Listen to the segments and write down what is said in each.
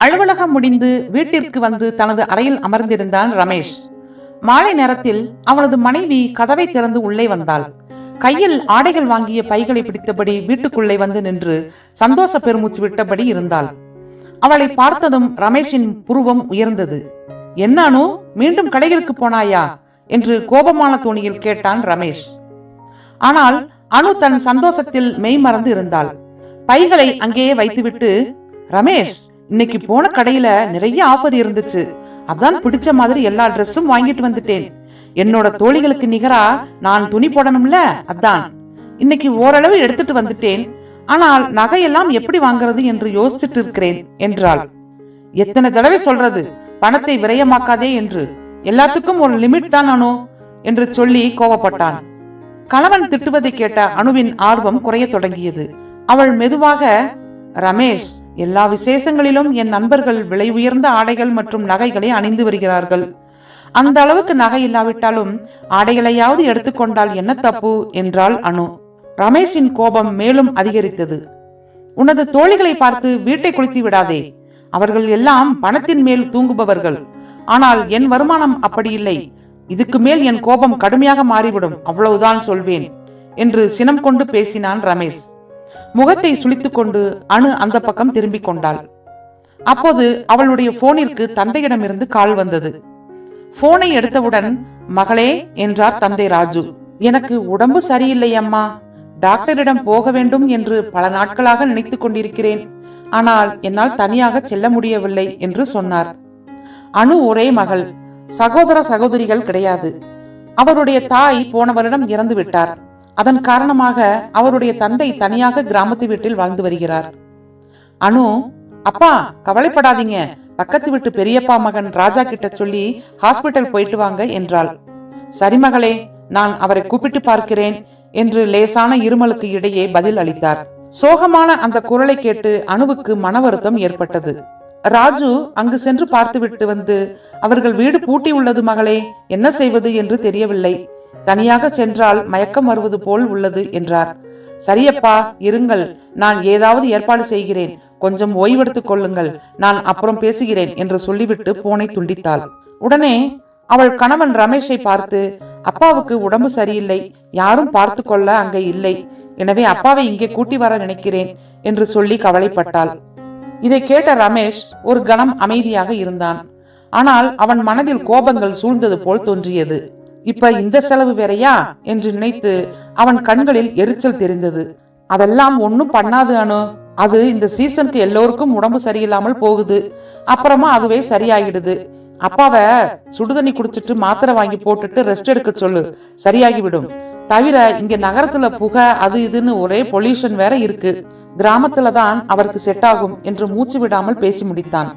அலுவலகம் முடிந்து வீட்டிற்கு வந்து தனது அறையில் அமர்ந்திருந்தான் ரமேஷ். மாலை நேரத்தில் அவனது மனைவி கதவை திறந்து உள்ளே வந்தாள். கையில் ஆடைகள் வாங்கிய பைகளை பிடித்தபடி வீட்டுக்குள்ளே வந்து நின்று சந்தோஷ பெருமூச்சு விட்டபடி இருந்தாள். அவளை பார்த்ததும் ரமேஷின் புருவம் உயர்ந்தது. என்னானோ? மீண்டும் கடைகளுக்கு போனாயா? என்று கோபமான தோணியில் கேட்டான் ரமேஷ். ஆனால் அனு தன் சந்தோஷத்தில் மெய் மறந்து இருந்தாள். பைகளை அங்கேயே வைத்துவிட்டு ரமேஷ் இன்னைக்கு போன கடையில நிறைய ஆஃபர் இருந்துச்சு. அதான் பிடிச்ச மாதிரி எல்லா ட்ரெஸ்ஸும் வாங்கிட்டு வந்துட்டேன். என்னோட தோழிகளுக்கு நிகரா நான் துணி போடணும்ல? அதான். இன்னைக்கு ஓரளவு எடுத்துட்டு வந்துட்டேன். ஆனால் நகையெல்லாம் எப்படி வாங்குறது என்று யோசிச்சுட்டு இருக்கிறேன் என்றாள். எத்தனை தடவை சொல்றது? பணத்தை விரயமாக்காதே என்று. எல்லாத்துக்கும் ஒரு லிமிட் தான்? அனு என்று சொல்லி கோபப்பட்டான் கணவன் திட்டுவதை கேட்ட அணுவின் ஆர்வம் குறையத் தொடங்கியது. அவள் மெதுவாக ரமேஷ் எல்லா விசேஷங்களிலும் என் நண்பர்கள் விலை உயர்ந்த ஆடைகள் மற்றும் நகைகளை அணிந்து வருகிறார்கள். அந்த அளவுக்கு நகை இல்லாவிட்டாலும் ஆடைகளையாவது எடுத்துக்கொண்டால் என்ன தப்பு? என்றாள் அனு. ரமேஷின் கோபம் மேலும் அதிகரித்தது. உனது தோழிகளை பார்த்து வீட்டை குளித்து விடாதே. அவர்கள் எல்லாம் பணத்தின் மேல் தூங்குபவர்கள். ஆனால் என் வருமானம் அப்படி இல்லை. இதுக்கு மேல் என் கோபம் கடுமையாக மாறிவிடும். அவ்வளவுதான் சொல்வேன் என்று சினம் கொண்டு பேசினான் ரமேஷ். முகத்தை சுளித்துக்கொண்டு அணு அந்த பக்கம் திரும்பிக் கொண்டாள். அப்போது அவளுடைய போனிற்கு தந்தையிடமிருந்து கால் வந்தது. போனை எடுத்தவுடன் மகளே என்றார் தந்தை ராஜு. எனக்கு உடம்பு சரியில்லை அம்மா. டாக்டரிடம் போக வேண்டும் என்று பல நாட்களாக நினைத்துக் கொண்டிருக்கிறேன். ஆனால் என்னால் தனியாக செல்ல முடியவில்லை என்று சொன்னார். அணு ஒரே மகள். சகோதர சகோதரிகள் கிடையாது. அவருடைய தாய் போன வருடம் இறந்து விட்டார் அதன் காரணமாக அவருடைய தந்தை தனியாக கிராமத்து வீட்டில் வாழ்ந்து வருகிறார். அனு அப்பா கவலைப்படாதீங்க. பக்கத்து வீட்டு பெரியப்பா மகன் ராஜா கிட்ட சொல்லி ஹாஸ்பிட்டல் போயிட்டு வாங்க என்றாள். சரி மகளே நான் அவரை கூப்பிட்டு பார்க்கிறேன் என்று லேசான இருமலுக்கு இடையே பதில் அளித்தார். சோகமான அந்த குரலை கேட்டு அணுவுக்கு மன வருத்தம் ஏற்பட்டது. ராஜு அங்கு சென்று பார்த்துவிட்டு வந்து அவர்கள் வீடு பூட்டி உள்ளது மகளே என்ன செய்வது என்று தெரியவில்லை. தனியாக சென்றால் மயக்கம் வருவது போல் உள்ளது என்றார். சரியப்பா இருங்கள். நான் ஏதாவது ஏற்பாடு செய்கிறேன். கொஞ்சம் ஓய்வெடுத்துக் கொள்ளுங்கள். நான் அப்புறம் பேசுகிறேன் என்று சொல்லிவிட்டு போனை துண்டித்தாள். உடனே அவள் கணவன் ரமேஷை பார்த்து அப்பாவுக்கு உடம்பு சரியில்லை. யாரும் பார்த்து கொள்ள அங்கே இல்லை. எனவே அப்பாவை இங்கே கூட்டி வர நினைக்கிறேன் என்று சொல்லி கவலைப்பட்டாள். இதை கேட்ட ரமேஷ் ஒரு கணம் அமைதியாக இருந்தான். ஆனால் அவன் மனதில் கோபங்கள் சூழ்ந்தது போல் தோன்றியது. இப்ப இந்த செலவு வேறையா என்று நினைத்து அவன் கண்களில் எரிச்சல் தெரிந்தது. அதெல்லாம் ஒண்ணும் பண்ணாது அனு. அது இந்த சீசனுக்கு எல்லோருக்கும் உடம்பு சரியில்லாமல் போகுது. அப்புறமா அதுவே சரியாகிடுது அப்பாவை சுடுதண்ணி குடிச்சிட்டு மாத்திரை வாங்கி போட்டுட்டு ரெஸ்ட் எடுக்க சொல்லு. சரியாகிவிடும். தவிர இங்க நகரத்துல புகை அது இதுன்னு ஒரே பொல்யூஷன் வேற இருக்கு. கிராமத்துல தான் அவருக்கு செட் ஆகும் என்று மூச்சு விடாமல் பேசி முடித்தான்.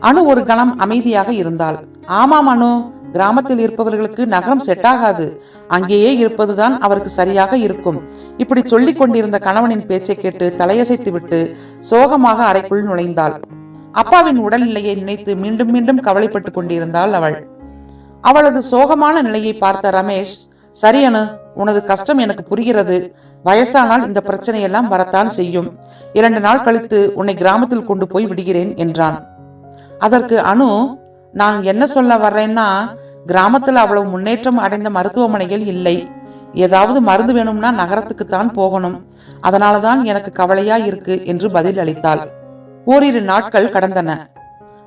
அனு ஒரு கணம் அமைதியாக இருந்தாள். ஆமாம் அனு. கிராமத்தில் இருப்பவர்களுக்கு நகரம் செட் ஆகாது. அங்கேயே இருப்பதுதான் அவருக்கு சரியாக இருக்கும். இப்படி சொல்லிக் கொண்டிருந்த கணவனின் பேச்சை கேட்டு தலையசைத்து விட்டு சோகமாக அறைக்குள் நுழைந்தாள். அப்பாவின் உடல்நிலையை நினைத்து மீண்டும் மீண்டும் கவலைப்பட்டுக் கொண்டிருந்தாள் அவள். அவளது சோகமான நிலையை பார்த்த ரமேஷ் சரி அனு உனது கஷ்டம் எனக்கு புரிகிறது. வயசானால் இந்த பிரச்சனையெல்லாம் வரத்தான் செய்யும். இரண்டு நாள் கழித்து உன்னை கிராமத்தில் கொண்டு போய் விடுகிறேன் என்றான். அதற்கு அனு நான் என்ன சொல்ல வர்றேன்னா கிராமத்துல அவ்வளவு முன்னேற்றம் அடைந்த மருத்துவமனைகள் இல்லை. ஏதாவது மருந்து வேணும்னா நகரத்துக்கு தான் போகணும். அதனாலதான் எனக்கு கவலையா இருக்கு என்று பதில் அளித்தாள். ஓரிரு நாட்கள் கடந்தன.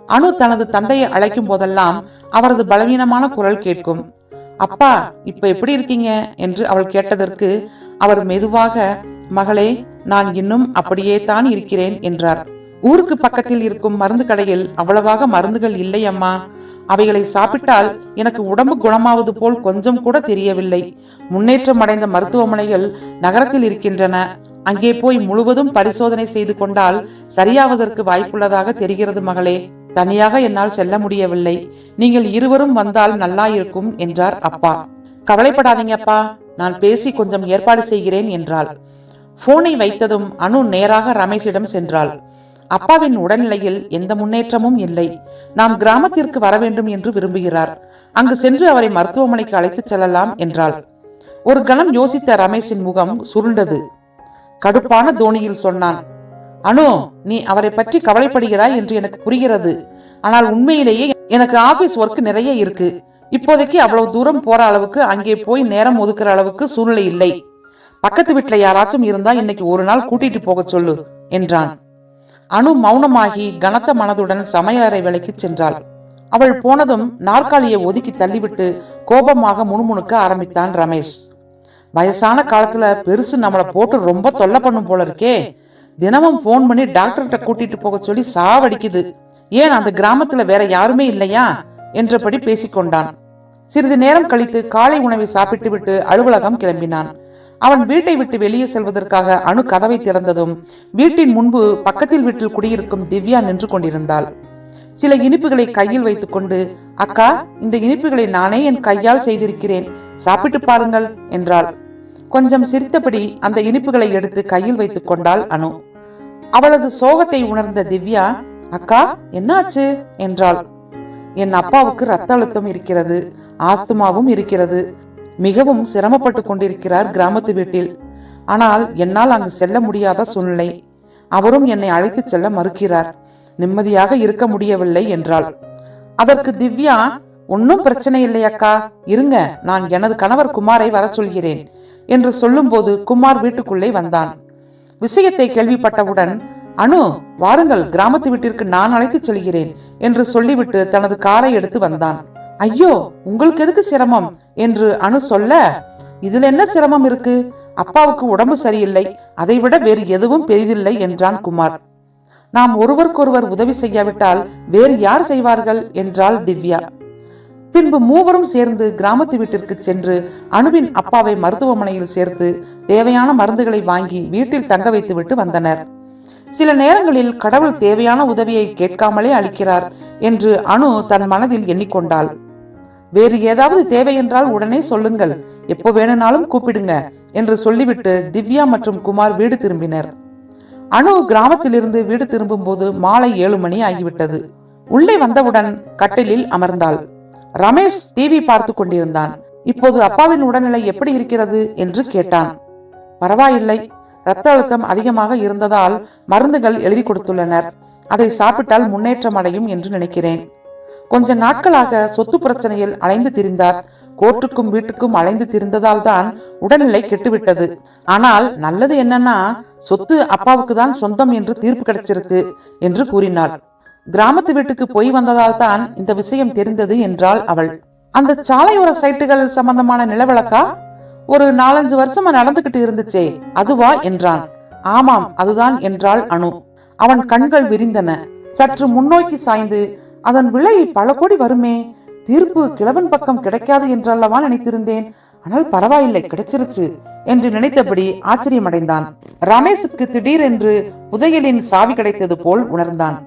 அனு தனது தந்தையை அழைக்கும் போதெல்லாம் அவரது பலவீனமான குரல் கேட்கும். அப்பா இப்ப எப்படி இருக்கீங்க? என்று அவள் கேட்டதற்கு அவர் மெதுவாக மகளே நான் இன்னும் அப்படியே தான் இருக்கிறேன் என்றார். ஊருக்கு பக்கத்தில் இருக்கும் மருந்து கடையில் அவ்வளவாக மருந்துகள் இல்லை அம்மா. அவைகளை சாப்பிட்டால் எனக்கு உடம்பு குணமாவது போல் கொஞ்சம் கூட தெரியவில்லை. முன்னேற்றம் அடைந்த மருத்துவமனைகள் நகரத்தில் இருக்கின்றன. அங்கே போய் முழுவதும் பரிசோதனை செய்து கொண்டால் சரியாவதற்கு வாய்ப்புள்ளதாக தெரிகிறது மகளே. தனியாக என்னால் செல்ல முடியவில்லை. நீங்கள் இருவரும் வந்தால் நல்லா இருக்கும் என்றார் அப்பா. கவலைப்படாதீங்க அப்பா. நான் பேசி கொஞ்சம் ஏற்பாடு செய்கிறேன் என்றாள். போனை வைத்ததும் அனு நேராக ரமேஷிடம் சென்றாள். அப்பாவின் உடல்நிலையில் எந்த முன்னேற்றமும் இல்லை. நாம் கிராமத்திற்கு வர வேண்டும் என்று விரும்புகிறார். அங்கு சென்று அவரை மருத்துவமனைக்கு அழைத்துச் செல்லலாம் என்றாள். ஒரு கணம் யோசித்த ரமேஷின் முகம் சுருண்டது. கடுப்பான தோணியில் சொன்னான் அனு நீ அவரை பற்றி கவலைப்படுகிறாய் என்று எனக்கு புரிகிறது. ஆனால் உண்மையிலேயே எனக்கு ஆபீஸ் ஒர்க் நிறைய இருக்கு. இப்போதைக்கு அவ்வளவு தூரம் போற அளவுக்கு அங்கே போய் நேரம் ஒதுக்குற அளவுக்கு சூழ்நிலை இல்லை. பக்கத்து வீட்டுல யாராச்சும் இருந்தா இன்னைக்கு ஒரு நாள் கூட்டிட்டு போக சொல்லு என்றான். அணு மௌனமாகி கனத்த மனதுடன் சமையலறை வேலைக்கு சென்றாள். அவள் போனதும் நாற்காலியை ஒதுக்கி தள்ளிவிட்டு கோபமாக முணுமுணுக்க ஆரம்பித்தான் ரமேஷ். வயசான காலத்துல பெருசு நம்மளை போட்டு ரொம்ப தொல்லை பண்ணும் போல இருக்கே. தினமும் ஃபோன் பண்ணி டாக்டர்கிட்ட கூட்டிட்டு போக சொல்லி சாவடிக்குது. ஏன் அந்த கிராமத்துல வேற யாருமே இல்லையா? என்றபடி பேசிக்கொண்டான். சிறிது நேரம் கழித்து காலை உணவை சாப்பிட்டுவிட்டு அலுவலகம் கிளம்பினான். அவன் வீட்டை விட்டு வெளியே செல்வதற்காக அணு கதவை திறந்ததும் வீட்டின் முன்பு பக்கத்தில் வீட்டில் குடியிருக்கும் திவ்யா நின்று கொண்டிருந்தாள். சில இனிப்புகளை கையில் வைத்துக்கொண்டு அக்கா இந்த இனிப்புகளை நானே என் கையால் செய்திருக்கிறேன். சாப்பிட்டு பாருங்கள் என்றாள். கொஞ்சம் சிரித்தபடி அந்த இனிப்புகளை எடுத்து கையில் வைத்துக் கொண்டாள் அனு அவளது சோகத்தை உணர்ந்த திவ்யா அக்கா என்னாச்சு? என்றாள். என் அப்பாவுக்கு ரத்த அழுத்தம் இருக்கிறது ஆஸ்துமாவும் இருக்கிறது. மிகவும் சிரமப்பட்டு கொண்டிருக்கிறார் கிராமத்து வீட்டில். ஆனால் என்னால் அங்கு செல்ல முடியாத சூழ்நிலை. அவரும் என்னை அழைத்துச் செல்ல மறுக்கிறார். நிம்மதியாக இருக்க முடியவில்லை என்றாள். அதற்கு திவ்யா ஒன்னும் பிரச்சனை இல்லை அக்கா. இருங்க நான் எனது கணவர் குமாரை வரச் சொல்கிறேன் என்று சொல்லும்போது குமார் வீட்டுக்குள்ளே வந்தான். விஷயத்தை கேள்விப்பட்டவுடன் அனு வாருங்கள் கிராமத்து வீட்டிற்கு நான் அழைத்துச் செல்கிறேன் என்று சொல்லிவிட்டு தனது காரை எடுத்து வந்தான். ஐயோ உங்களுக்கு எதுக்கு சிரமம்? என்று அனு சொல்ல இதுல என்ன சிரமம் இருக்கு? அப்பாவுக்கு உடம்பு சரியில்லை அதைவிட வேறு எதுவும் பெரிதில்லை என்றான் குமார். நாம் ஒருவருக்கொருவர் உதவி செய்யாவிட்டால் வேறு யார் செய்வார்கள்? என்றாள் திவ்யா. பின்பு மூவரும் சேர்ந்து கிராமத்து வீட்டிற்கு சென்று அணுவின் அப்பாவை மருத்துவமனையில் சேர்த்து தேவையான மருந்துகளை வாங்கி வீட்டில் தங்க வைத்துவிட்டு வந்தனர். சில நேரங்களில் கடவுள் தேவையான உதவியை கேட்காமலே அளிக்கிறார் என்று அணு தன் மனதில் எண்ணிக்கொண்டாள். வேறு ஏதாவது தேவை என்றால் உடனே சொல்லுங்கள். எப்போ வேணும்னாலும் கூப்பிடுங்க என்று சொல்லிவிட்டு திவ்யா மற்றும் குமார் வீடு திரும்பினர். அணு கிராமத்திலிருந்து வீடு திரும்பும்போது மாலை ஏழு மணி ஆகிவிட்டது. உள்ளே வந்தவுடன் கட்டிலில் அமர்ந்தாள். ரமேஷ் டிவி பார்த்து கொண்டிருந்தான். இப்போது அப்பாவின் உடல்நிலை எப்படி இருக்கிறது என்று கேட்டான். பரவாயில்லை. ரத்த அழுத்தம் அதிகமாக இருந்ததால் மருந்துகள் எழுதி கொடுத்துள்ளனர். அதை சாப்பிட்டால் முன்னேற்றம் அடையும் என்று நினைக்கிறேன். கொஞ்ச நாட்களாக சொத்து பிரச்சனையில் அலைந்து திரிந்தார். கோர்ட்டுக்கும் வீட்டுக்கும் அலைந்து திரிந்ததால் தான் உடல்நிலை கெட்டுவிட்டது. ஆனால் நல்லது என்னன்னா சொத்து அப்பாவுக்கு தான் சொந்தம் என்று தீர்ப்பு கிடைச்சிருக்கு என்று கூறினார் கிராமத்து வீட்டுக்கு போய் வந்ததால் தான் இந்த விஷயம் தெரிந்தது என்றாள் அவள். அந்த சாலையோர சைட்டுகள் சம்பந்தமான நிலவிளக்கா? ஒரு நாலஞ்சு வருஷமா நடந்துகிட்டு இருந்துச்சே அதுவா என்றான். ஆமாம் அதுதான் என்றாள் அனு. அவன் கண்கள் விரிந்தன. சற்று முன்னோக்கி சாய்ந்து அதன் விலை பல கோடி வருமே. தீர்ப்பு கிழவன் பக்கம் கிடைக்காது என்றல்லவா நினைத்திருந்தேன். ஆனால் பரவாயில்லை கிடைச்சிருச்சு என்று நினைத்தபடி ஆச்சரியமடைந்தான். ரமேஷுக்கு திடீரென்று புதையலின் சாவி கிடைத்தது போல் உணர்ந்தான்.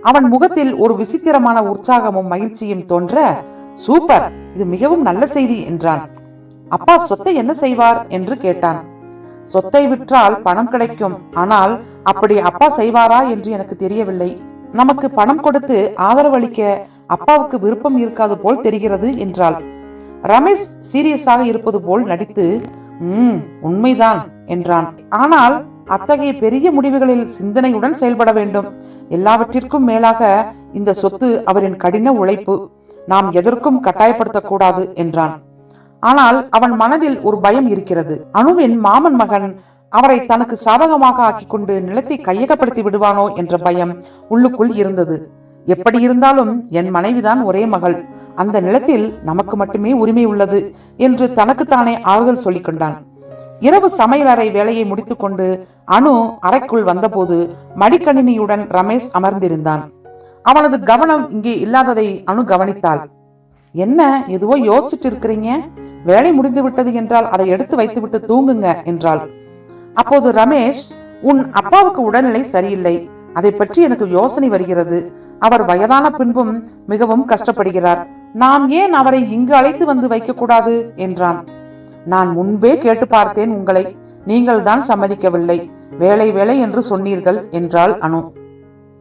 அவன் முகத்தில் ஒரு விசித்திரமான உற்சாகமும் மகிழ்ச்சியும் தோன்ற சூப்பர்! இது மிகவும் நல்ல செய்தி என்றான். அப்பா சொத்தை என்ன செய்வார்? என்று கேட்டான். சொத்தை விற்றால் பணம் கிடைக்கும். ஆனால் அப்படி அப்பா செய்வாரா என்று எனக்கு தெரியவில்லை. நமக்கு பணம் கொடுத்து ஆதரவளிக்க அப்பாவுக்கு விருப்பம் இருக்காது போல் தெரிகிறது என்றாள். ரமேஷ் சீரியஸாக இருப்பது போல் நடித்து உம் உண்மைதான் என்றான். ஆனால் அத்தகைய பெரிய முடிவுகளில் சிந்தனையுடன் செயல்பட வேண்டும். எல்லாவற்றிற்கும் மேலாக இந்த சொத்து அவரின் கடின உழைப்பு. நாம் எதற்கும் கட்டாயப்படுத்தக்கூடாது என்றான். ஆனால் அவன் மனதில் ஒரு பயம் இருக்கிறது. அணுவின் மாமன் மகன் அவரை தனக்கு சாதகமாக ஆக்கிக் கொண்டு நிலத்தை கையகப்படுத்தி விடுவானோ என்ற பயம் உள்ளுக்குள் இருந்தது. எப்படி இருந்தாலும் என் மனைவிதான் ஒரே மகள். அந்த நிலத்தில் நமக்கு மட்டுமே உரிமை உள்ளது என்று தனக்குத்தானே ஆறுதல் சொல்லிக் கொண்டான். இரவு சமையலறை வேலையை முடித்துக்கொண்டு அனு அறைக்குள் வந்தபோது மடிக்கணினியுடன் ரமேஷ் அமர்ந்திருந்தான். அவனது கவனம் இங்கே இல்லாததை அனு கவனித்தாள். என்ன எதுவோ யோசிச்சுட்டு இருக்கிறீங்க? வேலை முடிந்து விட்டது என்றால் அதை எடுத்து வைத்துவிட்டு தூங்குங்க என்றாள். அப்போது ரமேஷ் உன் அப்பாவுக்கு உடல்நிலை சரியில்லை. அதை பற்றி எனக்கு யோசனை வருகிறது. அவர் வயதான பின்பும் மிகவும் கஷ்டப்படுகிறார். நாம் ஏன் அவரை இங்கு அழைத்து வந்து வைக்கக்கூடாது? என்றான். நான் முன்பே கேட்டு பார்த்தேன் உங்களை. நீங்கள் தான் சம்மதிக்கவில்லை. வேலை வேலை என்று சொன்னீர்கள் என்றாள் அனு.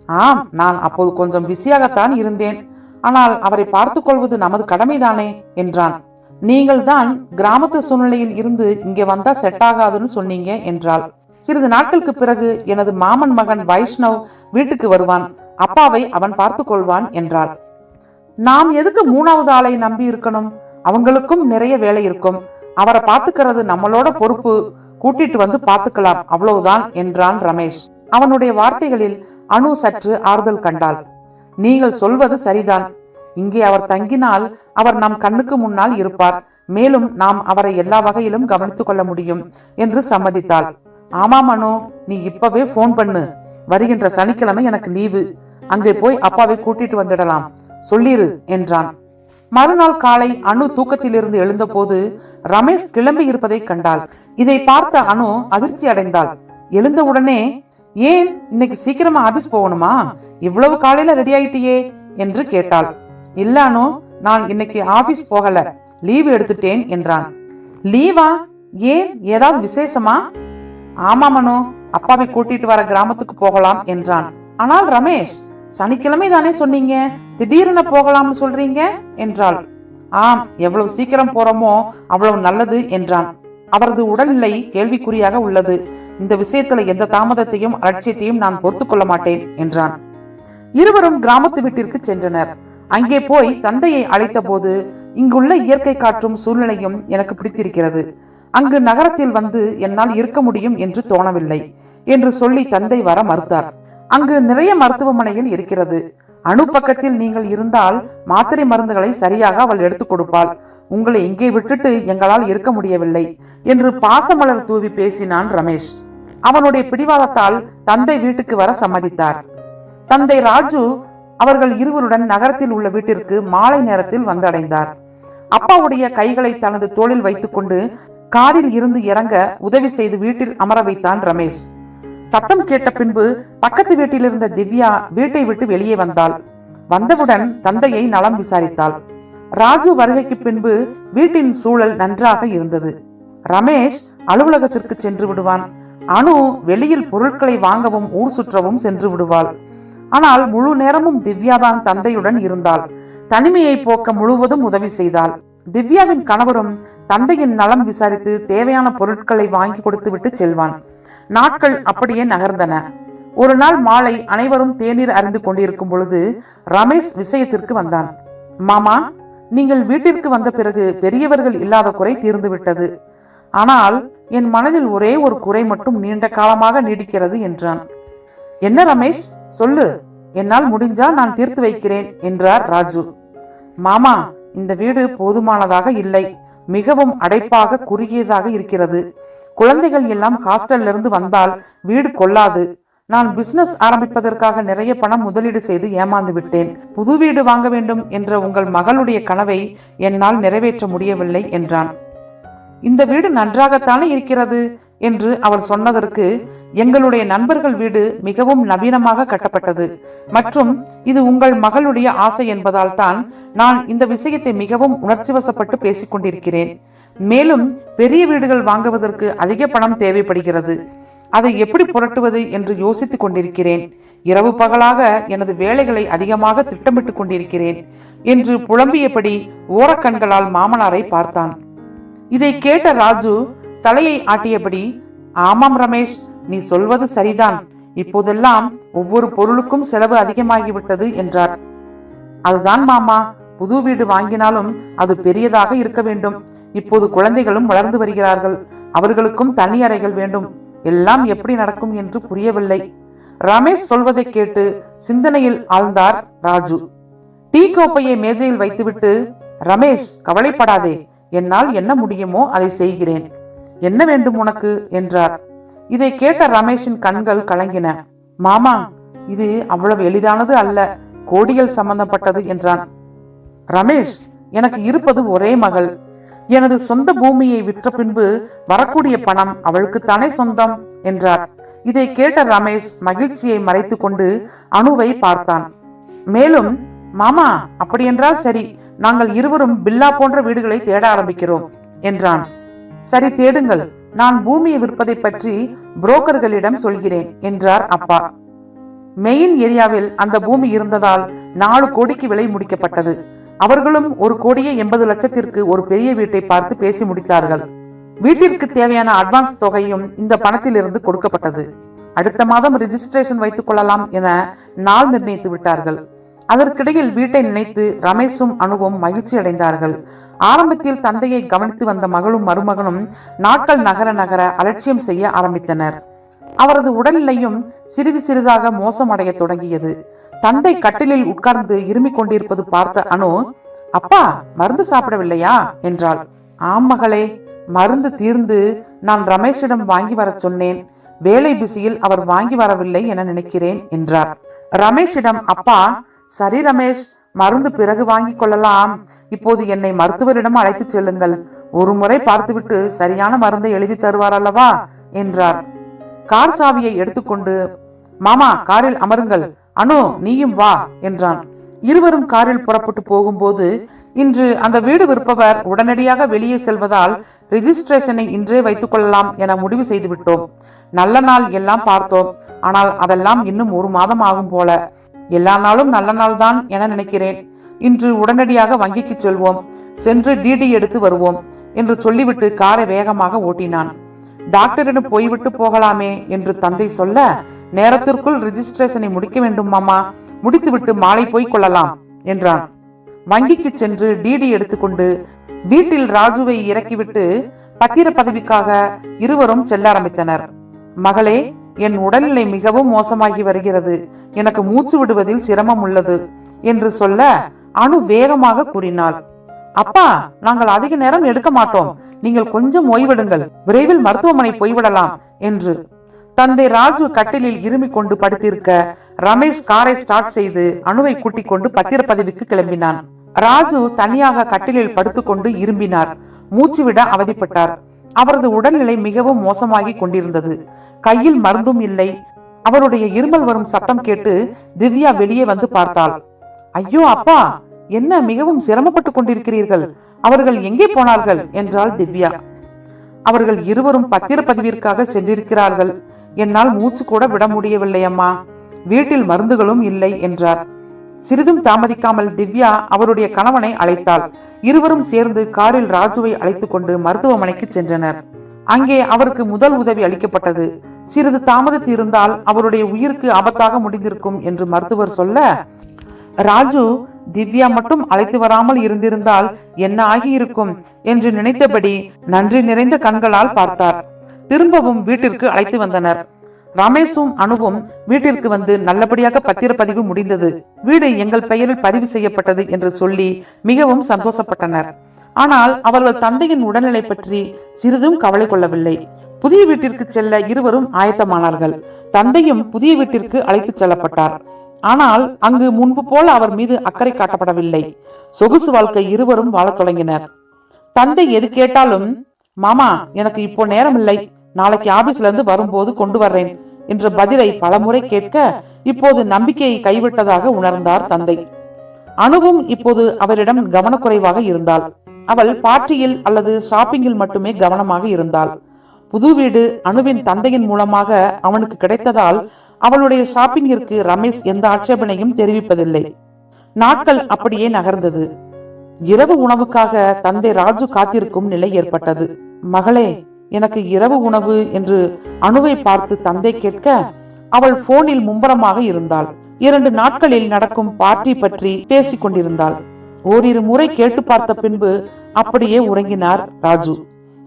ஆம் நான் அப்போது கொஞ்சம் பிஸியாகத்தான் இருந்தேன். ஆனால் அவரை பார்த்துக் கொள்வது நமது கடமைதானே என்றான். நீங்கள் தான் கிராமத்து சூழ்நிலையில் இருந்து இங்கே வந்தா செட் ஆகாதுன்னு சொன்னீங்க என்றாள். சிறிது நாட்களுக்கு பிறகு எனது மாமன் மகன் வைஷ்ணவ் வீட்டுக்கு வருவான். அப்பாவை அவன் பார்த்து கொள்வான் என்றாள். நாம் எதுக்கு மூணாவது ஆளை நம்பி இருக்கணும்? அவங்களுக்கும் நிறைய வேலை இருக்கும். அவரை பாத்துக்கிறது நம்மளோட பொறுப்பு. கூட்டிட்டு வந்து பாத்துக்கலாம் அவ்வளவுதான் என்றான் ரமேஷ். அவனுடைய வார்த்தைகளில் அணு சற்று ஆறுதல் கண்டாள். நீங்கள் சொல்வது சரிதான். இங்கே அவர் தங்கினால் அவர் நம் கண்ணுக்கு முன்னால் இருப்பார். மேலும் நாம் அவரை எல்லா வகையிலும் கவனித்துக் கொள்ள முடியும் என்று சம்மதித்தாள். ஆமாம் அனு நீ இப்பவே போன் பண்ணு. வருகின்ற சனிக்கிழமை எனக்கு லீவு அங்கே போய் அப்பாவை கூட்டிட்டு வந்துடலாம். சொல்லிரு என்றான். மறுநாள் காலை அனு தூக்கத்திலிருந்து எழுந்தபோது ரமேஷ் கிளம்பி இருப்பதை கண்டாள். இதை பார்த்த அனு அதிர்ச்சி அடைந்தாள். எழுந்தவுடனே ஏன் இன்னைக்கு சீக்கிரமா ஆபீஸ் போகணுமா? இவ்வளவு காலையில ரெடி ஆயிட்டியே என்று கேட்டாள். இல்லானோ நான் இன்னைக்கு ஆபீஸ் போகல லீவு எடுத்துட்டேன் என்றான். லீவா? ஏன்? ஏதாவது விசேஷமா? ஆமா மனோ அப்பாவை கூட்டிட்டு வர கிராமத்துக்கு போகலாம் என்றான். ஆனால் ரமேஷ் சனிக்கிழமை தானே சொன்னீங்க? திடீரென போகலாம்னு சொல்றீங்க? என்றாள். ஆம் எவ்வளவு சீக்கிரம் போறோமோ அவ்வளவு நல்லது என்றான். அவரது உடல்நிலை கேள்விக்குறியாக உள்ளது. இந்த விஷயத்துல எந்த தாமதத்தையும் அலட்சியத்தையும் நான் பொறுத்துக்கொள்ள மாட்டேன் என்றான். இருவரும் கிராமத்து வீட்டிற்கு சென்றனர். அங்கே போய் தந்தையை அழைத்த போது இங்குள்ள இயற்கை காற்றும் சூழ்நிலையும் எனக்கு பிடித்திருக்கிறது. அங்கு நகரத்தில் வந்து என்னால் இருக்க முடியும் என்று தோணவில்லை என்று சொல்லி தந்தை வர மறுத்தார். அங்கு நிறைய மருத்துவமனையில் இருக்கிறது. அணு பக்கத்தில் நீங்கள் இருந்தால் மாத்திரை மருந்துகளை சரியாக அவள் எடுத்துக் கொடுப்பாள். உங்களை இங்கே விட்டுட்டு எங்களால் இருக்க முடியவில்லை என்று பாசமலர் தூவி பேசினான் ரமேஷ். அவனுடைய பிடிவாதத்தால் தந்தை வீட்டுக்கு வர சம்மதித்தார். தந்தை ராஜு அவர்கள் இருவருடன் நகரத்தில் உள்ள வீட்டிற்கு மாலை நேரத்தில் வந்தடைந்தார். அப்பாவுடைய கைகளை தனது தோளில் வைத்துக்கொண்டு காரில் இருந்து இறங்க உதவி செய்து வீட்டில் அமர வைத்தான் ரமேஷ். சத்தம் கேட்ட பின்பு பக்கத்து வீட்டில் இருந்த திவ்யா வீட்டை விட்டு வெளியே வந்தாள். வந்தவுடன் தந்தையை நலம் விசாரித்தாள். ராஜு வருகைக்கு பின்பு வீட்டின் சூழல் நன்றாக இருந்தது. ரமேஷ் அலுவலகத்திற்கு சென்று விடுவான். அணு வெளியில் பொருட்களை வாங்கவும் ஊர் சுற்றவும் சென்று விடுவாள். ஆனால் முழு நேரமும் திவ்யாதான் தந்தையுடன் இருந்தாள். தனிமையை போக்க முழுவதும் உதவி செய்தாள். திவ்யாவின் கணவரும் தந்தையின் நலம் விசாரித்து தேவையான பொருட்களை வாங்கி கொடுத்து விட்டு செல்வான். நாட்கள் அப்படியே நகர்ந்தன. ஒரு நாள் மாலை அனைவரும் தேநீர் அறிந்து கொண்டிருக்கும் பொழுது ரமேஷ் விஷயத்திற்கு வந்தான். மாமா நீங்கள் வீட்டிற்கு வந்த பிறகு பெரியவர்கள் இல்லாத குறை தீர்ந்து விட்டது. ஆனால் என் மனதில் ஒரே ஒரு குறை மட்டும் நீண்ட காலமாக நீடிக்கிறது என்றான். என்ன ரமேஷ்? சொல்லு. என்னால் முடிஞ்சா நான் தீர்த்து வைக்கிறேன் என்றார் ராஜு. மாமா இந்த வீடு போதுமானதாக இல்லை. மிகவும் அடைப்பாக குறுகியதாக இருக்கிறது. குழந்தைகள் எல்லாம் ஹாஸ்டல்ல இருந்து வந்தால் வீடு கொள்ளாது. நான் பிசினஸ் ஆரம்பிப்பதற்காக நிறைய பணம் முதலீடு செய்து ஏமாந்து விட்டேன். புது வீடு வாங்க வேண்டும் என்ற உங்கள் மகளுடைய கனவை என்னால் நிறைவேற்ற முடியவில்லை என்றான். இந்த வீடு நன்றாகத்தானே இருக்கிறது? என்று அவர் சொன்னதற்கு எங்களுடைய நண்பர்கள் வீடு மிகவும் நவீனமாக கட்டப்பட்டது. மற்றும் இது உங்கள் மகளுடைய ஆசை என்பதால் தான் நான் இந்த விஷயத்தை மிகவும் உணர்ச்சிவசப்பட்டு பேசிக் கொண்டிருக்கிறேன் மேலும் பெரிய வீடுகள் வாங்குவதற்கு அதிக பணம் தேவைப்படுகிறது. அதை எப்படி புரட்டுவது என்று யோசித்துக் கொண்டிருக்கிறேன். இரவு பகலாக எனது வேலைகளை அதிகமாக திட்டமிட்டுக் கொண்டிருக்கிறேன் என்று புலம்பியபடி ஓரக்கண்களால் மாமனாரை பார்த்தான். இதை கேட்ட ராஜு தலையை ஆட்டியபடி ஆமாம் ரமேஷ் நீ சொல்வது சரிதான். இப்போதெல்லாம் ஒவ்வொரு பொருளுக்கும் செலவு அதிகமாகிவிட்டது என்றார். அதுதான் மாமா புது வீடு வாங்கினாலும் அது பெரியதாக இருக்க வேண்டும். இப்போது குழந்தைகளும் வளர்ந்து வருகிறார்கள். அவர்களுக்கும் தனி அறைகள் வேண்டும். எல்லாம் எப்படி நடக்கும் என்று புரியவில்லை. ரமேஷ் சொல்வதை கேட்டு சிந்தனையில் ஆழ்ந்தார் ராஜு. டீ கோப்பையை மேஜையில் வைத்துவிட்டு ரமேஷ் கவலைப்படாதே. என்னால் என்ன முடியுமோ அதை செய்கிறேன். என்ன வேண்டும் உனக்கு? என்றார். இதை கேட்ட ரமேஷின் கண்கள் கலங்கின. மாமா இது அவ்வளவு எளிதானது அல்ல கோடிகள் சம்பந்தப்பட்டது என்றான். ரமேஷ் எனக்கு இருப்பது ஒரே மகள். எனது சொந்த பூமியை விற்ற பின்பு வரக்கூடிய பணம் அவளுக்குத்தானே சொந்தம்? என்றார். இதை கேட்ட ரமேஷ் மகிழ்ச்சியை மறைத்து கொண்டு அணுவை பார்த்தான். மேலும் மாமா அப்படியென்றால் சரி நாங்கள் இருவரும் பில்லா போன்ற வீடுகளை தேட ஆரம்பிக்கிறோம் என்றான். சரி தேடுங்கள். நான் பூமியை விற்பதை பற்றி புரோக்கர்களிடம் சொல்கிறேன் என்றார் அப்பா. மெயின் ஏரியாவில் அந்த பூமி இருந்ததால் நாலு கோடிக்கு விலை முடிக்கப்பட்டது. அவர்களும் ஒரு கோடியே எண்பது லட்சத்திற்கு ஒரு பெரிய வீட்டை பார்த்து பேசி முடித்தார்கள். வீட்டிற்கு தேவையான அட்வான்ஸ் தொகையும் இந்த பணத்திலிருந்து கொடுக்கப்பட்டது. அடுத்த மாதம் ரிஜிஸ்ட்ரேஷன் வைத்துக் கொள்ளலாம் என நாள் நிர்ணயித்து விட்டார்கள். அதற்கிடையில் வீட்டை நினைத்து ரமேஷும் அனுவும் மகிழ்ச்சி அடைந்தார்கள். ஆரம்பத்தில் தந்தையை கவனித்து வந்த மகளும் மருமகனும் நாட்கள் நகர நகர அலட்சியம் செய்ய ஆரம்பித்தனர். அவரது உடல்நிலையும் சிறிது சிறிதாக மோசமடைய தொடங்கியது. தந்தை கட்டிலில் உட்கார்ந்து இருமிக் கொண்டிருப்பது பார்த்த அனு அப்பா மருந்து சாப்பிடவில்லையா? என்றாள். ஆம் மகளே மருந்து தீர்ந்து நான் ரமேஷிடம் வாங்கி வரச் சொன்னேன். வேலை பிஸியில் அவர் வாங்கி வரவில்லை என நினைக்கிறேன் என்றார். ரமேஷிடம் அப்பா சரி ரமேஷ் மருந்து பிறகு வாங்கிக் கொள்ளலாம். இப்போது என்னை மருத்துவரிடம் அழைத்துச் செல்லுங்கள். ஒரு முறை பார்த்துவிட்டு சரியான மருந்தை எழுதி தருவார் அல்லவா? என்றார். கார் சாவியை எடுத்துக்கொண்டு மாமா காரில் அமருங்கள். அனு நீயும் வா என்றான். இருவரும் காரில் புறப்பட்டு போகும்போது இன்று அந்த வீடு விற்பவர் உடனடியாக வெளியே செல்வதால் ரிஜிஸ்ட்ரேஷனை இன்றே வைத்துக் கொள்ளலாம் என முடிவு செய்து விட்டோம் நல்ல நாள் எல்லாம் பார்த்தோம். ஆனால் அதெல்லாம் இன்னும் ஒரு மாதம் ஆகும் போல. எல்லா நாளும் நல்ல நாள் தான் என நினைக்கிறேன். இன்று உடனடியாக வங்கிக்கு செல்வோம். சென்று டிடி எடுத்து வருவோம் என்று சொல்லிவிட்டு காரை வேகமாக ஓட்டினான். டாக்டரிடம் போய்விட்டு போகலாமே என்று தந்தை சொல்ல நேரத்திற்குள் ரிஜிஸ்ட்ரேஷனை முடிக்க வேண்டும் மாமா. முடித்துவிட்டு மாலை போய் கொள்ளலாம் என்றான். வங்கிக்கு சென்று டிடி எடுத்துக்கொண்டு வீட்டில் ராஜுவை இறக்கிவிட்டு பத்திர பதவிக்காக இருவரும் செல்ல ஆரம்பித்தனர். மகளே என் உடல்நிலை மிகவும் மோசமாகி வருகிறது. எனக்கு மூச்சு விடுவதில் சிரமம் உள்ளது என்று சொல்ல அணு வேகமாக கூறினாள். அப்பா நாங்கள் அதிக நேரம் எடுக்க மாட்டோம். நீங்கள் கொஞ்சம் ஓய்வெடுங்கள். விரைவில் மருத்துவமனை போய்விடலாம் என்று. தந்தை ராஜு கட்டிலில் இருமிக் கொண்டு படுத்திருக்க ரமேஷ் காரை ஸ்டார்ட் செய்து அணுவை கூட்டிக் கொண்டு பத்திரப்பதவிக்கு கிளம்பினான். ராஜு தனியாக கட்டிலில் படுத்துக்கொண்டு இரும்பினார். மூச்சுவிட அவதிப்பட்டார். அவரது உடல்நிலை மிகவும் மோசமாகி கொண்டிருந்தது. கையில் மருந்தும் இல்லை. அவருடைய இருமல் வரும் சத்தம் கேட்டு திவ்யா வெளியே வந்து பார்த்தாள். ஐயோ அப்பா! என்ன மிகவும் சிரமப்பட்டு கொண்டிருக்கிறீர்கள். அவர்கள் எங்கே போனார்கள்? என்றாள் திவ்யா. அவர்கள் இருவரும் பத்திரப்பதிவிற்காக சென்றிருக்கிறார்கள். என்னால் மூச்சு கூட விட முடியவில்லை அம்மா. வீட்டில் மருந்துகளும் இல்லை என்றார். சிறிதும் தாமதிக்காமல் திவ்யா அவருடைய கணவனை அழைத்தாள். இருவரும் சேர்ந்து காரில் ராஜுவை அழைத்துக் கொண்டு மருத்துவமனைக்கு சென்றனர். அங்கே அவருக்கு முதல் உதவி அளிக்கப்பட்டது. சிறிது தாமதித்து இருந்தால் அவருடைய உயிருக்கு ஆபத்தாக முடிந்திருக்கும் என்று மருத்துவர் சொல்ல ராஜு திவ்யா மட்டும் அழைத்து வராமல் இருந்திருந்தால் என்ன ஆகியிருக்கும்? என்று நினைத்தபடி நன்றி நிறைந்த கண்களால் பார்த்தார். திரும்பவும் வீட்டிற்கு அழைத்து வந்தனர். ரமேஷும் அணுவும் வீட்டிற்கு வந்து நல்லபடியாக பத்திரப்பதிவு முடிந்தது. வீடு எங்கள் பெயரில் பதிவு செய்யப்பட்டது என்று சொல்லி மிகவும் சந்தோஷப்பட்டனர். ஆனால் அவர்கள் தந்தையின் உடல்நிலை பற்றி சிறிதும் கவலை கொள்ளவில்லை. புதிய வீட்டிற்கு செல்ல இருவரும் ஆயத்தமானார்கள். தந்தையும் புதிய வீட்டிற்கு அழைத்துச் செல்லப்பட்டார். ஆனால் அங்கு முன்பு போல அவர் மீது அக்கறை காட்டப்படவில்லை. சொகுசு வாழ்க்கை இருவரும் வாழத் தொடங்கினர். தந்தை எது கேட்டாலும் மாமா எனக்கு இப்போ நேரம் இல்லை நாளைக்கு ஆபீஸ்ல இருந்து வரும்போது கொண்டு வர்றேன். என்ற பதிலை பலமுறை கேட்க இப்போது நம்பிக்கையை கைவிட்டதாக உணர்ந்தார் தந்தை. அணுவும் இப்போது அவரிடம் கவனக்குறைவாக இருந்தாள். அவள் பார்ட்டியில் அல்லது ஷாப்பிங்கில் மட்டுமே கவனமாக இருந்தாள். புது வீடு அணுவின் தந்தையின் மூலமாக அவனுக்கு கிடைத்ததால் அவளுடைய ஷாப்பிங்கிற்கு ரமேஷ் எந்த ஆட்சேபனையும் தெரிவிப்பதில்லை. நாட்கள் அப்படியே நகர்ந்தது. இரவு உணவுக்காக தந்தை ராஜு காத்திருக்கும் நிலை ஏற்பட்டது. மகளே எனக்கு இரவு உணவு என்று அணுவை பார்த்து தந்தை கேட்க அவள் போனில் மும்பரமாக இருந்தாள். இரண்டு நாட்களில் நடக்கும் பார்ட்டி பற்றி பேசிக் கொண்டிருந்தாள். ஓரிரு முறை கேட்டு பார்த்த பின்பு அப்படியே உறங்கினார் ராஜு.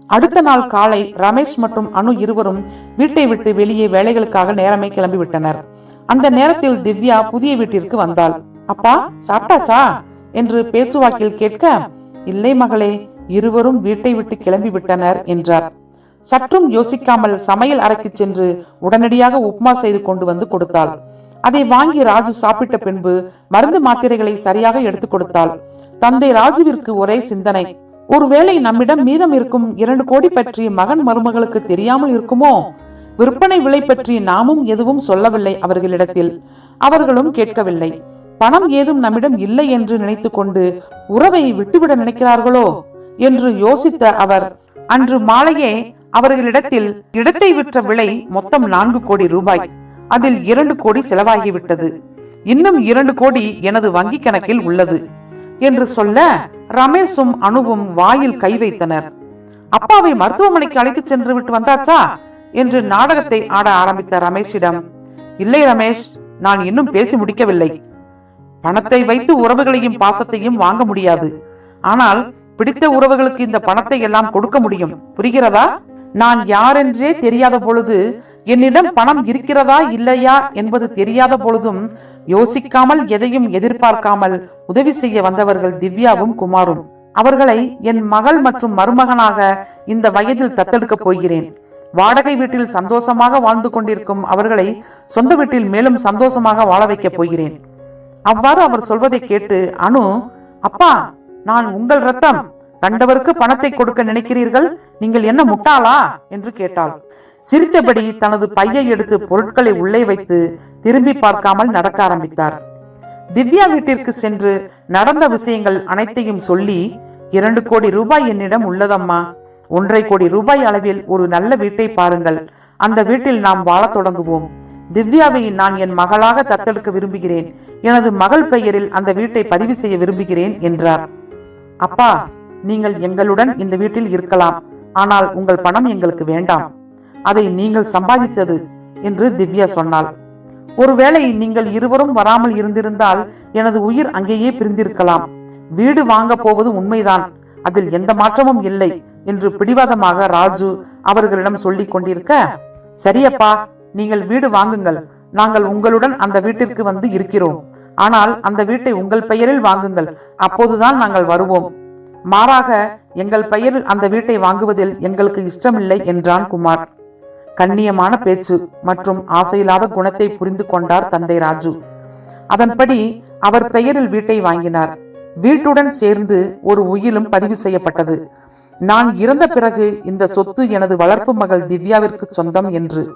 அடுத்த நாள் காலை ரமேஷ் மற்றும் அனு இருவரும் வீட்டை விட்டு வெளியே வேலைகளுக்காக நேரமே கிளம்பி விட்டனர். அந்த நேரத்தில் திவ்யா புதிய வீட்டிற்கு வந்தாள். அப்பா சாப்பிட்டாச்சா? என்று பேச்சுவாக்கில் கேட்க இல்லை மகளே இருவரும் வீட்டை விட்டு கிளம்பி விட்டனர் என்றார். சற்றும் யோசிக்காமல் சமையல் அறைக்கு சென்று உடனடியாக உப்மா செய்து கொண்டு வந்து கொடுத்தாள். அதை வாங்கி ராஜு சாப்பிட்ட பின்பு மருந்து மாத்திரைகளை சரியாக எடுத்துக் கொடுத்தாள். தந்தை ராஜுவிற்கு ஒரே சிந்தனை. ஒருவேளை நம்மிடம் மீதம் இருக்கும் இரண்டு கோடி பற்றி மகன் மருமகளுக்கு தெரியாமல் இருக்குமோ? விற்பனை விலை பற்றி நாமும் எதுவும் சொல்லவில்லை அவர்களிடத்தில். அவர்களும் கேட்கவில்லை. பணம் ஏதும் நம்மிடம் இல்லை என்று நினைத்துக்கொண்டு உறவை விட்டுவிட நினைக்கிறார்களோ? என்று யோசித்த அவர் அன்று மாலையே அவர்களிடத்தில் இடத்தை விற்ற விலை மொத்தம் நான்கு கோடி ரூபாய். அதில் இரண்டு கோடி செலவாகிவிட்டது. இன்னும் இரண்டு கோடி எனது வங்கி கணக்கில் உள்ளது என்று சொல்ல ரமேஷும் அனுவும் வாயில் கை வைத்தனர். அப்பாவை மருத்துவமனைக்கு அழைத்து சென்று விட்டு வந்தாச்சா? என்று நாடகத்தை ஆட ஆரம்பித்த ரமேஷிடம் இல்லை ரமேஷ் நான் இன்னும் பேசி முடிக்கவில்லை. பணத்தை வைத்து உறவுகளையும் பாசத்தையும் வாங்க முடியாது. ஆனால் பிடித்த உறவுகளுக்கு இந்த பணத்தை எல்லாம் கொடுக்க முடியும். புரிகிறதா? நான் யாரென்றே தெரியாத பொழுது என்னிடம் பணம் இருக்கிறதா இல்லையா என்பது தெரியாத பொழுதும் யோசிக்காமல் எதையும் எதிர்பார்க்காமல் உதவி செய்ய வந்தவர்கள் திவ்யாவும் குமாரும். அவர்களை என் மகள் மற்றும் மருமகனாக இந்த வயதில் தத்தெடுக்கப் போகிறேன். வாடகை வீட்டில் சந்தோஷமாக வாழ்ந்து கொண்டிருக்கும் அவர்களை சொந்த வீட்டில் மேலும் சந்தோஷமாக வாழ வைக்கப் போகிறேன். அவ்வாறு அவர் சொல்வதை கேட்டு அனு அப்பா நான் உங்கள் ரத்தம் கண்டவருக்கு பணத்தை கொடுக்க நினைக்கிறீர்கள்? நீங்கள் என்ன முட்டாளா? என்று கேட்டாள். சிரித்தபடி தனது பையை எடுத்து பொருட்களை உள்ளே வைத்து திரும்பி பார்க்காமல் நடக்க ஆரம்பித்தார். திவ்யா வீட்டிற்கு சென்று நடந்த விஷயங்கள் அனைத்தையும் சொல்லி இரண்டு கோடி ரூபாய் என்னிடம் உள்ளதம்மா. ஒன்றரை கோடி ரூபாய் அளவில் ஒரு நல்ல வீட்டை பாருங்கள். அந்த வீட்டில் நாம் வாழத் தொடங்குவோம். திவ்யாவை நான் என் மகளாக தத்தெடுக்க விரும்புகிறேன். எனது மகள் பெயரில் அந்த வீட்டை பதிவு செய்ய விரும்புகிறேன் என்றார். அப்பா நீங்கள் எங்களுடன் இந்த வீட்டில் இருக்கலாம். ஆனால் உங்கள் பணம் எங்களுக்கு வேண்டாம். அதை நீங்கள் சம்பாதித்தது என்று திவ்யா சொன்னாள். ஒருவேளை நீங்கள் இருவரும் வராமல் இருந்திருந்தால் எனது உயிர் அங்கேயே பிரிந்திருக்கலாம். வீடு வாங்க போவது உண்மைதான். அதில் எந்த மாற்றமும் இல்லை என்று பிடிவாதமாக ராஜு அவர்களிடம் சொல்லிக் கொண்டிருக்க சரியப்பா நீங்கள் வீடு வாங்குங்கள். நாங்கள் உங்களுடன் அந்த வீட்டிற்கு வந்து இருக்கிறோம். ஆனால் அந்த வீட்டை உங்கள் பெயரில் வாங்குங்கள். அப்போதுதான் நாங்கள் வருவோம். மாறாக எங்கள் பெயரில் அந்த வீட்டை வாங்குவதில் எங்களுக்கு இஷ்டமில்லை என்றான் குமார். கண்ணியமான பேச்சு மற்றும் ஆசையில்லாத குணத்தை புரிந்து கொண்டார் தந்தை ராஜு. அதன்படி அவர் பெயரில் வீட்டை வாங்கினார். வீட்டுடன் சேர்ந்து ஒரு உயிலும் பதிவு செய்யப்பட்டது. நான் இறந்த பிறகு இந்த சொத்து எனது வளர்ப்பு மகள் திவ்யாவிற்கு சொந்தம் என்று.